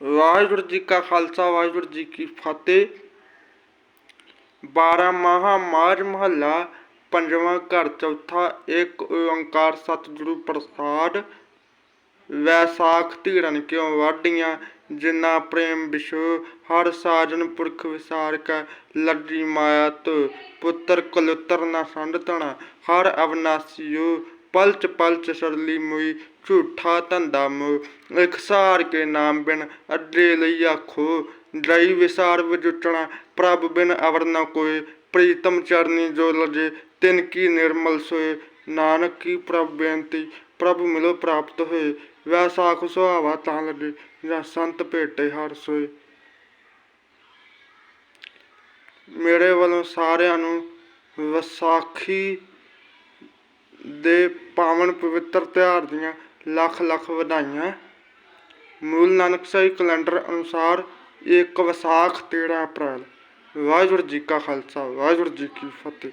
ਵਾਹਿਗੁਰੂ ਜੀ ਕਾ ਖਾਲਸਾ, ਵਾਹਿਗੁਰੂ ਜੀ ਕੀ ਫਤਿਹ। ਬਾਰਾਂ ਮਾਹਾ ਮਾਝ ਮਹੱਲਾ, ਪੰਜਵਾਂ ਘਰ, ਚੌਥਾ ਇੱਕ ਓੰਕਾਰ, ਸਤਿਗੁਰੂ ਪ੍ਰਸਾਦ। ਵੈਸਾਖ ਧੀਰਨ ਕਿਉ ਵਾਢੀਆਂ ਜਿਨਾ ਪ੍ਰੇਮ ਵਿਸ਼ੋ ਹਰ ਸਾਜਨ ਪੁਰਖ ਵਿਸਾਰ ਕੈ ਲੱਗੀ ਮਾਇਆ ਤੋ ਪੁੱਤਰ ਕਲੁੱਤਰ ਨਾ ਸੰਡ ਤਣਾ ਹਰ ਅਵਨਾਸੀਓ ਪਲਚ ਪਲਚ ਸਰਲੀ ਮੁਈ, ਝੂਠਾ ਧੰਦਾ ਮੋ ਇਕ ਕੇ ਨਾਮ ਬਿਨ ਅੱਡੇ ਲਈ ਆਖੋ। ਲਈ ਵਿਸਾਰ ਵਜੁਟਣਾ ਪ੍ਰਭ ਬਿਨ ਅਵਰ ਨ ਕੋਏ ਪ੍ਰੀਤਮ ਚਰਨੀ ਜੋ ਲਜੇ, ਤਿਨ ਕੀ ਨਿਰਮਲ ਸੋਏ। ਨਾਨਕ ਕੀ ਪ੍ਰਭ ਬੇਨਤੀ, ਪ੍ਰਭ ਮਿਲੋ ਪ੍ਰਾਪਤ ਹੋਏ। ਵੈਸਾਖ ਸੁਹਾਵਾ ਤਾਂ ਲੱਗੇ, ਜਾਂ ਸੰਤ ਭੇਟੇ ਹਰ ਸੋਏ। ਮੇਰੇ ਵੱਲੋਂ ਸਾਰਿਆਂ ਨੂੰ ਵਿਸਾਖੀ ਦੇ ਪਾਵਨ ਪਵਿੱਤਰ ਤਿਉਹਾਰ ਦੀਆਂ ਲੱਖ ਲੱਖ ਵਧਾਈਆਂ। ਮੂਲ ਸਾਹਿਬ ਕੈਲੰਡਰ ਅਨੁਸਾਰ ਇੱਕ ਵਿਸਾਖ 13 ਅਪ੍ਰੈਲ। ਵਾਹਿਗੁਰੂ ਜੀ ਕਾ ਖਾਲਸਾ, ਵਾਹਿਗੁਰੂ ਜੀ ਕੀ ਫਤਿਹ।